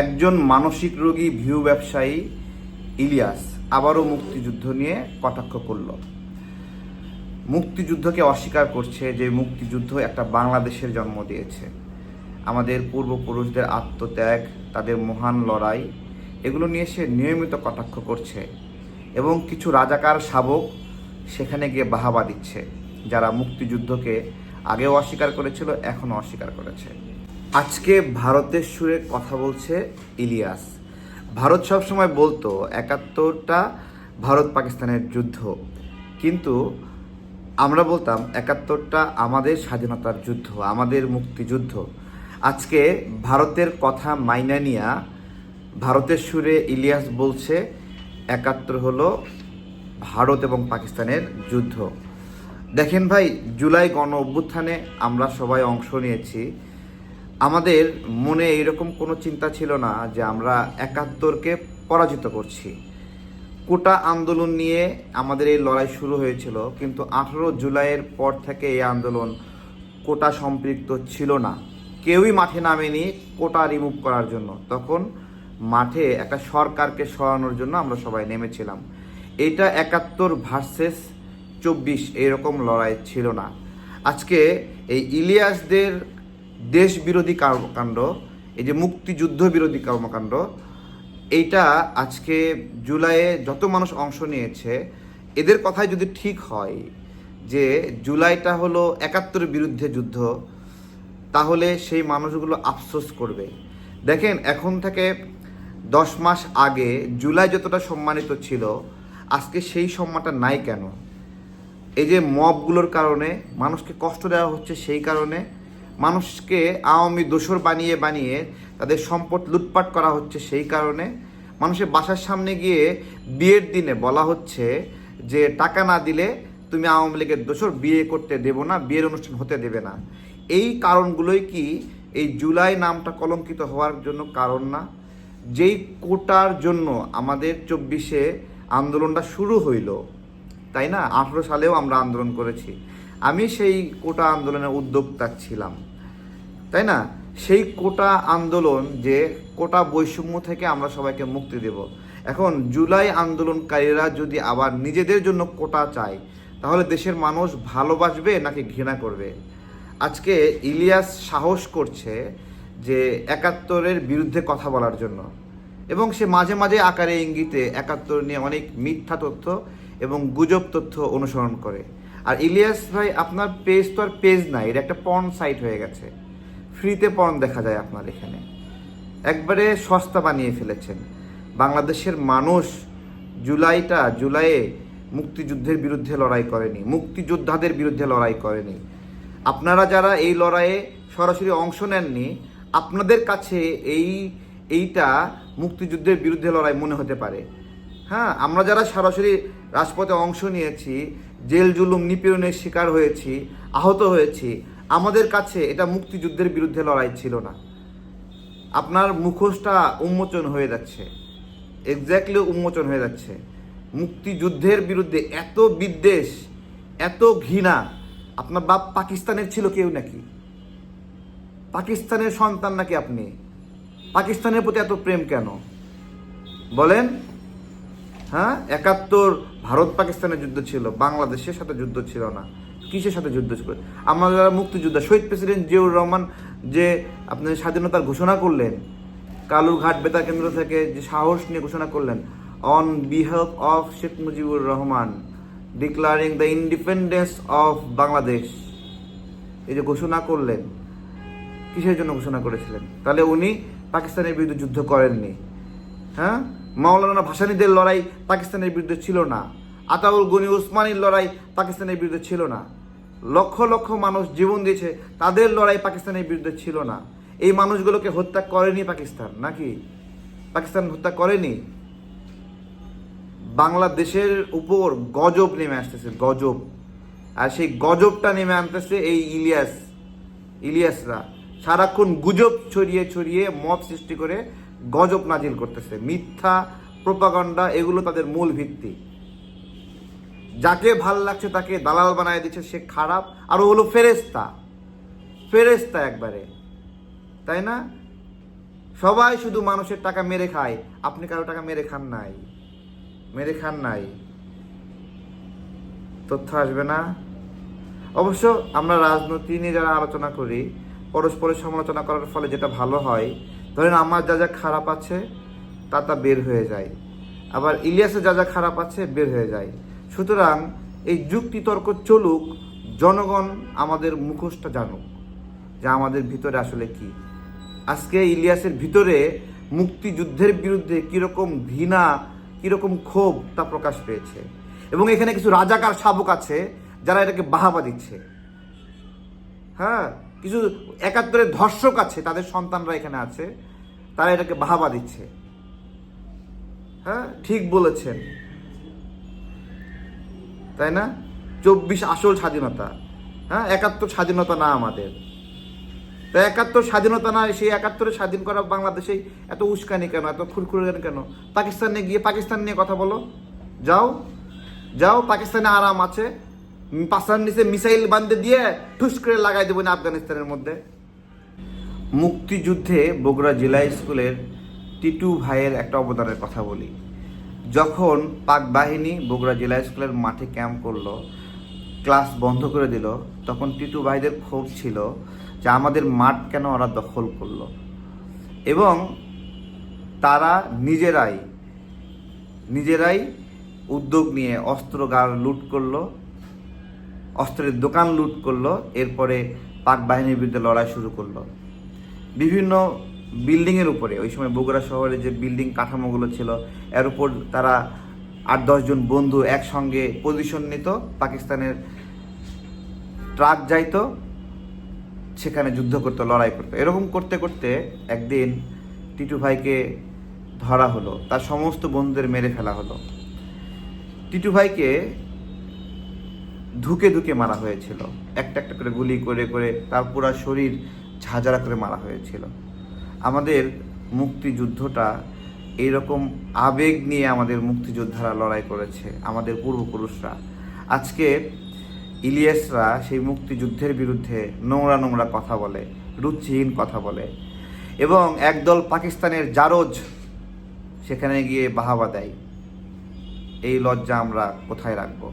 একজন মানসিক রোগী ভিউ ব্যবসায়ী ইলিয়াস আবারও মুক্তিযুদ্ধ নিয়ে কটাক্ষ করল। মুক্তিযুদ্ধকে অস্বীকার করছে যে মুক্তিযুদ্ধ একটা বাংলাদেশের জন্ম দিয়েছে। আমাদের পূর্বপুরুষদের আত্মত্যাগ, তাদের মহান লড়াই, এগুলো নিয়ে সে নিয়মিত কটাক্ষ করছে এবং কিছু রাজাকার শাবক সেখানে গিয়ে বাহাবা দিচ্ছে, যারা মুক্তিযুদ্ধকে আগেও অস্বীকার করেছিল, এখনও অস্বীকার করেছে। আজকে ভারতের সুরে কথা বলছে ইলিয়াস। ভারত সবসময় বলতো, একাত্তরটা ভারত পাকিস্তানের যুদ্ধ। কিন্তু আমরা বলতাম, একাত্তরটা আমাদের স্বাধীনতার যুদ্ধ, আমাদের মুক্তিযুদ্ধ। আজকে ভারতের কথা মাইনা নিয়া ভারতের সুরে ইলিয়াস বলছে, একাত্তর হলো ভারত এবং পাকিস্তানের যুদ্ধ। দেখেন ভাই, জুলাই গণ অভ্যুত্থানে আমরা সবাই অংশ নিয়েছি। আমাদের মনে এইরকম কোনো চিন্তা ছিল না যে আমরা একাত্তরকে পরাজিত করছি। কোটা আন্দোলন নিয়ে আমাদের এই লড়াই শুরু হয়েছিল, কিন্তু আঠারো জুলাইয়ের পর থেকে এই আন্দোলন কোটা সম্পৃক্ত ছিল না। কেউই মাঠে নামেনি কোটা রিমুভ করার জন্য। তখন মাঠে একটা সরকারকে সরানোর জন্য আমরা সবাই নেমেছিলাম। এটা একাত্তর ভার্সেস চব্বিশ এইরকম লড়াই ছিল না। আজকে এই ইলিয়াসদের দেশ বিরোধী কর্মকাণ্ড এই যে মুক্তিযুদ্ধ বিরোধী কর্মকাণ্ড, এইটা আজকে জুলাইয়ে যত মানুষ অংশ নিয়েছে, এদের কথাই যদি ঠিক হয় যে জুলাইটা হলো একাত্তরের বিরুদ্ধে যুদ্ধ, তাহলে সেই মানুষগুলো আফসোস করবে। দেখেন, এখন থেকে দশ মাস আগে জুলাই যতটা সম্মানিত ছিল, আজকে সেই সম্মানটা নাই কেন? এই যে মবগুলোর কারণে, মানুষকে কষ্ট দেওয়া হচ্ছে সেই কারণে মানুষকে আওয়ামী দোসর বানিয়ে বানিয়ে তাদের সম্পদ লুটপাট করা হচ্ছে সেই কারণে। মানুষের বাসার সামনে গিয়ে বিয়ের দিনে বলা হচ্ছে যে, টাকা না দিলে তুমি আওয়ামী লীগের দোসর বিয়ে করতে দেবো না, বিয়ের অনুষ্ঠান হতে দেবে না। এই কারণগুলোই কি এই জুলাই নামটা কলঙ্কিত হওয়ার জন্য কারণ না? যেই কোটার জন্য আমাদের চব্বিশে আন্দোলনটা শুরু হইল, তাই না? আঠেরো সালেও আমরা আন্দোলন করেছি। আমি সেই কোটা আন্দোলনের উদ্যোক্তা ছিলাম। তাই না? সেই কোটা আন্দোলন যে কোটা বৈষম্য থেকে আমরা সবাইকে মুক্তি দেব। এখন জুলাই আন্দোলনকারীরা যদি আবার নিজেদের জন্য কোটা চায়, তাহলে দেশের মানুষ ভালোবাসবে নাকি ঘৃণা করবে? আজকে ইলিয়াস সাহস করছে যে একাত্তরের বিরুদ্ধে কথা বলার জন্য। এবং সে মাঝে মাঝে আকারে ইঙ্গিতে একাত্তর নিয়ে অনেক মিথ্যা তথ্য এবং গুজব তথ্য অনুসরণ করে। আর ইলিয়াস ভাই, আপনার পেজ তো আর পেজ নাই, এটা একটা পর্ন সাইট হয়ে গেছে। ফ্রিতে পর্ন দেখা যায় আপনার এখানে। একবারে সস্তা বানিয়ে ফেলেছেন। বাংলাদেশের মানুষ জুলাইটা, জুলাইয়ে মুক্তিযুদ্ধের বিরুদ্ধে লড়াই করেনি, মুক্তিযোদ্ধাদের বিরুদ্ধে লড়াই করেনি। আপনারা যারা এই লড়াইয়ে সরাসরি অংশ নেননি, আপনাদের কাছে এই, এইটা মুক্তিযুদ্ধের বিরুদ্ধে লড়াই মনে হতে পারে। হ্যাঁ আমরা যারা সরাসরি রাজপথে অংশ নিয়েছি, জেল, জুলুম, নিপীড়নের শিকার হয়েছি, আহত হয়েছি। আমাদের কাছে এটা মুক্তিযুদ্ধের বিরুদ্ধে লড়াই ছিল না। আপনার মুখোশটা উন্মোচন হয়ে যাচ্ছে। এক্স্যাক্টলি উন্মোচন হয়ে যাচ্ছে। মুক্তিযুদ্ধের বিরুদ্ধে এত বিদ্বেষ, এত ঘৃণা, আপনার বাপ পাকিস্তানের ছিল কেউ নাকি? পাকিস্তানের সন্তান নাকি আপনি? পাকিস্তানের প্রতি এত প্রেম কেন? বলেন। হ্যাঁ? একাত্তর ভারত পাকিস্তানের যুদ্ধ ছিল, বাংলাদেশের সাথে যুদ্ধ ছিল না। কিসের সাথে যুদ্ধ ছিল? আমরা যারা মুক্তিযোদ্ধা, শহীদ প্রেসিডেন্ট জিয়াউর রহমান যে আপনি স্বাধীনতার ঘোষণা করলেন, কালুরঘাট বেতার কেন্দ্র থেকে যে সাহস নিয়ে ঘোষণা করলেন on behalf of Sheikh Mujibur Rahman declaring the independence of Bangladesh এই যে ঘোষণা করলেন, কিসের জন্য ঘোষণা করেছিলেন? তাহলে উনি পাকিস্তানের বিরুদ্ধে যুদ্ধ করেননি। হ্যাঁ? মাওলানা ভাসানীদের লড়াই পাকিস্তানের বিরুদ্ধে ছিল না। আতাউল গনি উসমানীর লড়াই পাকিস্তানের বিরুদ্ধে ছিল না। লক্ষ লক্ষ মানুষ জীবন দিয়েছে, তাদের লড়াই পাকিস্তানের বিরুদ্ধে ছিল না। এই মানুষগুলোকে হত্যা করেনি পাকিস্তান, নাকি? পাকিস্তান হত্যা করেনি? বাংলাদেশের উপর গজব নেমে আসতেছে, গজব। আর সেই গজবটা নেমে আনতেছে এই ইলিয়াস, ইলিয়াসরা। সারাক্ষণ গুজব ছড়িয়ে ছড়িয়ে মত সৃষ্টি করে গজব নাজিল করতেছে। মিথ্যা, প্রপাগন্ডা, এগুলো তাদের মূল ভিত্তি। যাকে ভালো লাগছে তাকে দালাল বানায় দিচ্ছে, সে খারাপ। আর হলো ফেরেস্তা ফেরেস্তা একবারে। তাই না? সবাই শুধু মানুষের টাকা মেরে খায়। আপনি কারও টাকা মেরে খান নাই। মেরে খান নাই। তথ্য আসবে না। অবশ্য আমরা রাজনীতি নিয়ে যারা আলোচনা করি, পরস্পরের সমালোচনা করার ফলে যেটা ভালো হয় ধরেন আমার যা যা খারাপ আছে, তা তা বের হয়ে যায়। আবার ইলিয়াসের যা যা খারাপ আছে, বের হয়ে যায়। সুতরাং এই যুক্তিতর্ক চলুক, জনগণ আমাদের মুখোশটা জানুক যে আমাদের ভিতরে আসলে কি। আজকে ইলিয়াসের ভিতরে মুক্তিযুদ্ধের বিরুদ্ধে কীরকম ঘৃণা, কীরকম ক্ষোভ তা প্রকাশ পেয়েছে। এবং এখানে কিছু রাজাকার শাবক আছে, যারা এটাকে বাহাবা দিচ্ছে। হ্যাঁ? কিছু একাত্তরের ধর্ষক আছে, তাদের সন্তানরা এখানে আছে, তারা এটাকে বাহাবা দিচ্ছে। হ্যাঁ ঠিক বলেছেন। তাই না? চব্বিশ আসল স্বাধীনতা। হ্যাঁ একাত্তর স্বাধীনতা না আমাদের। তো একাত্তর স্বাধীনতা না, সেই একাত্তরে স্বাধীন করা বাংলাদেশেই এত উস্কানি কেন, এত খুরখুরি কেন? পাকিস্তানে গিয়ে পাকিস্তান নিয়ে কথা বলো। যাও যাও, পাকিস্তানে আরাম আছে। পাকিস্তান নিচে মিসাইল বান্ধে দিয়ে ঠুস করে লাগাই দেবো না আফগানিস্তানের মধ্যে। মুক্তিযুদ্ধে বগুড়া জেলা স্কুলের টিটু ভাইয়ের একটা অবদানের কথা বলি। যখন পাক বাহিনী বগুড়া জেলা স্কুলের মাঠে ক্যাম্প করল, ক্লাস বন্ধ করে দিল, তখন টিটু ভাইদের ক্ষোভ ছিল যে আমাদের মাঠ কেন ওরা দখল করল। এবং তারা নিজেরাই নিজেরাই উদ্যোগ নিয়ে অস্ত্রগার লুট করল অস্ত্রের দোকান লুট করল, এরপরে পাক বাহিনীর বিরুদ্ধে লড়াই শুরু করল। বিভিন্ন বিল্ডিংয়ের উপরে, ওই সময় বগুড়া শহরে যে বিল্ডিং কাঠামোগুলো ছিল, এর উপর তারা আট দশজন বন্ধু একসঙ্গে পজিশন নিত, পাকিস্তানের ট্রাক যাইতো, সেখানে যুদ্ধ করতো, লড়াই করতো। এরকম করতে করতে একদিন টিটু ভাইকে ধরা হলো, তার সমস্ত বন্ধুদের মেরে ফেলা হলো। টিটু ভাইকে ধুকে ধুকে মারা হয়েছিল। একটা একটা করে গুলি করে করে তার পুরো শরীর ঝাঁঝরা করে মারা হয়েছিল। আমাদের মুক্তিযুদ্ধটা এইরকম আবেগ নিয়ে আমাদের মুক্তিযোদ্ধারা লড়াই করেছে, আমাদের পূর্বপুরুষরা। আজকে ইলিয়াসরা সেই মুক্তিযুদ্ধের বিরুদ্ধে নোংরা নোংরা কথা বলে, রুচিহীন কথা বলে এবং একদল পাকিস্তানের জারজ সেখানে গিয়ে বাহাবা দেয়। এই লজ্জা আমরা কোথায় রাখব?